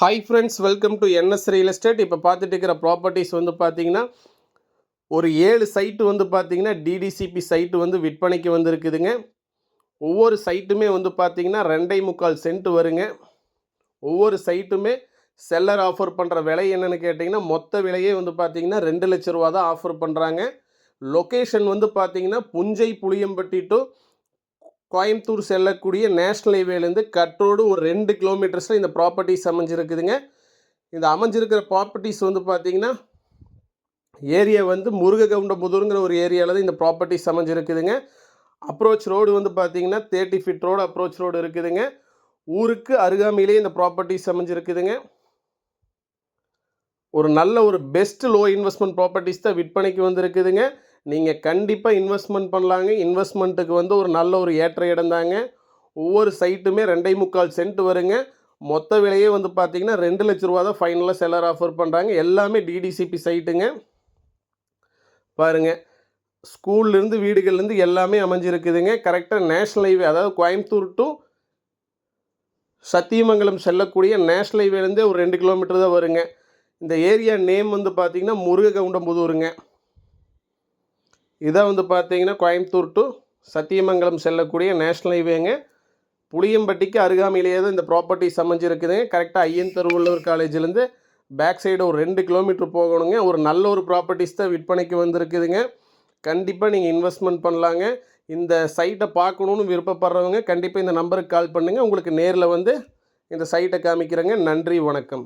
Hi friends welcome to NS real estate இப்போ பார்த்துட்டு இருக்கிற ப்ராப்பர்ட்டிஸ் வந்து பார்த்தீங்கன்னா ஒரு ஏழு சைட்டு வந்து பார்த்தீங்கன்னா டிடிசிபி சைட்டு வந்து விற்பனைக்கு வந்துருக்குதுங்க. ஒவ்வொரு சைட்டுமே வந்து பார்த்தீங்கன்னா ரெண்டை முக்கால் சென்ட் வருங்க. ஒவ்வொரு சைட்டுமே செல்லர் ஆஃபர் பண்ணுற விலை என்னென்னு கேட்டிங்கன்னா மொத்த விலையே வந்து பார்த்தீங்கன்னா ரெண்டு லட்ச ரூபா தான் ஆஃபர் பண்ணுறாங்க லொக்கேஷன் வந்து பார்த்தீங்கன்னா புஞ்சை புளியம்பட்டி டு கோயம்புத்தூர் செல்லக்கூடிய நேஷ்னல் ஹைவேலேருந்து கட்டோடு ஒரு ரெண்டு கிலோமீட்டர்ஸில் இந்த ப்ராப்பர்ட்டிஸ் அமைஞ்சிருக்குதுங்க. இந்த அமைஞ்சிருக்கிற ப்ராப்பர்ட்டிஸ் வந்து பார்த்திங்கன்னா ஏரியா வந்து முருககவுண்டமுதூருங்கிற ஒரு ஏரியாவில் தான் இந்த ப்ராப்பர்ட்டிஸ் அமைஞ்சிருக்குதுங்க. அப்ரோச் ரோடு வந்து பார்த்திங்கன்னா thirty feet road approach road இருக்குதுங்க. ஊருக்கு அருகாமையிலேயே இந்த ப்ராப்பர்ட்டிஸ் அமைஞ்சிருக்குதுங்க. ஒரு நல்ல ஒரு பெஸ்ட் லோ இன்வெஸ்ட்மெண்ட் ப்ராப்பர்ட்டிஸ் தான் விற்பனைக்கு வந்திருக்குதுங்க. நீங்கள் கண்டிப்பாக இன்வெஸ்ட்மெண்ட் பண்ணலாங்க. இன்வெஸ்ட்மெண்ட்டுக்கு வந்து ஒரு நல்ல ஒரு ஏற்ற இடம் தாங்க ஒவ்வொரு சைட்டுமே ரெண்டே முக்கால் சென்ட் வருங்க. மொத்த விலையே வந்து பார்த்தீங்கன்னா ரெண்டு லட்ச ரூபா தான் ஃபைனலாக செல்லர் ஆஃபர் பண்ணுறாங்க எல்லாமே டிடிசிபி சைட்டுங்க பாருங்கள் ஸ்கூல்லேருந்து வீடுகள்லேருந்து எல்லாமே அமைஞ்சிருக்குதுங்க. கரெக்டாக நேஷ்னல் ஹைவே அதாவது கோயம்புத்தூர் டு சத்தியமங்கலம் செல்லக்கூடிய நேஷ்னல் ஹைவேலேருந்தே ஒரு ரெண்டு கிலோமீட்டர் தான் வருங்க. இந்த ஏரியா நேம் வந்து பார்த்தீங்கன்னா முருககவுண்டம்புதூருங்க. இதை வந்து பார்த்தீங்கன்னா கோயம்புத்தூர் டு சத்தியமங்கலம் செல்லக்கூடிய நேஷ்னல் ஹைவேங்க புளியம்பட்டிக்கு அருகாமையிலேயே தான் இந்த ப்ராப்பர்ட்டிஸ் அமைஞ்சிருக்குதுங்க கரெக்டாக ஐயன் திருவள்ளுவர் காலேஜ்லேருந்து பேக் சைடு ஒரு ரெண்டு கிலோமீட்டர் போகணுங்க. ஒரு நல்ல ஒரு ப்ராப்பர்ட்டிஸ் தான் விற்பனைக்கு வந்திருக்குதுங்க. கண்டிப்பாக நீங்கள் இன்வெஸ்ட்மெண்ட் பண்ணலாங்க. இந்த சைட்டை பார்க்கணுன்னு விருப்பப்படுறவங்க கண்டிப்பாக இந்த நம்பருக்கு கால் பண்ணுங்கள் உங்களுக்கு நேரில் வந்து இந்த சைட்டை காமிக்கிறேங்க. நன்றி வணக்கம்.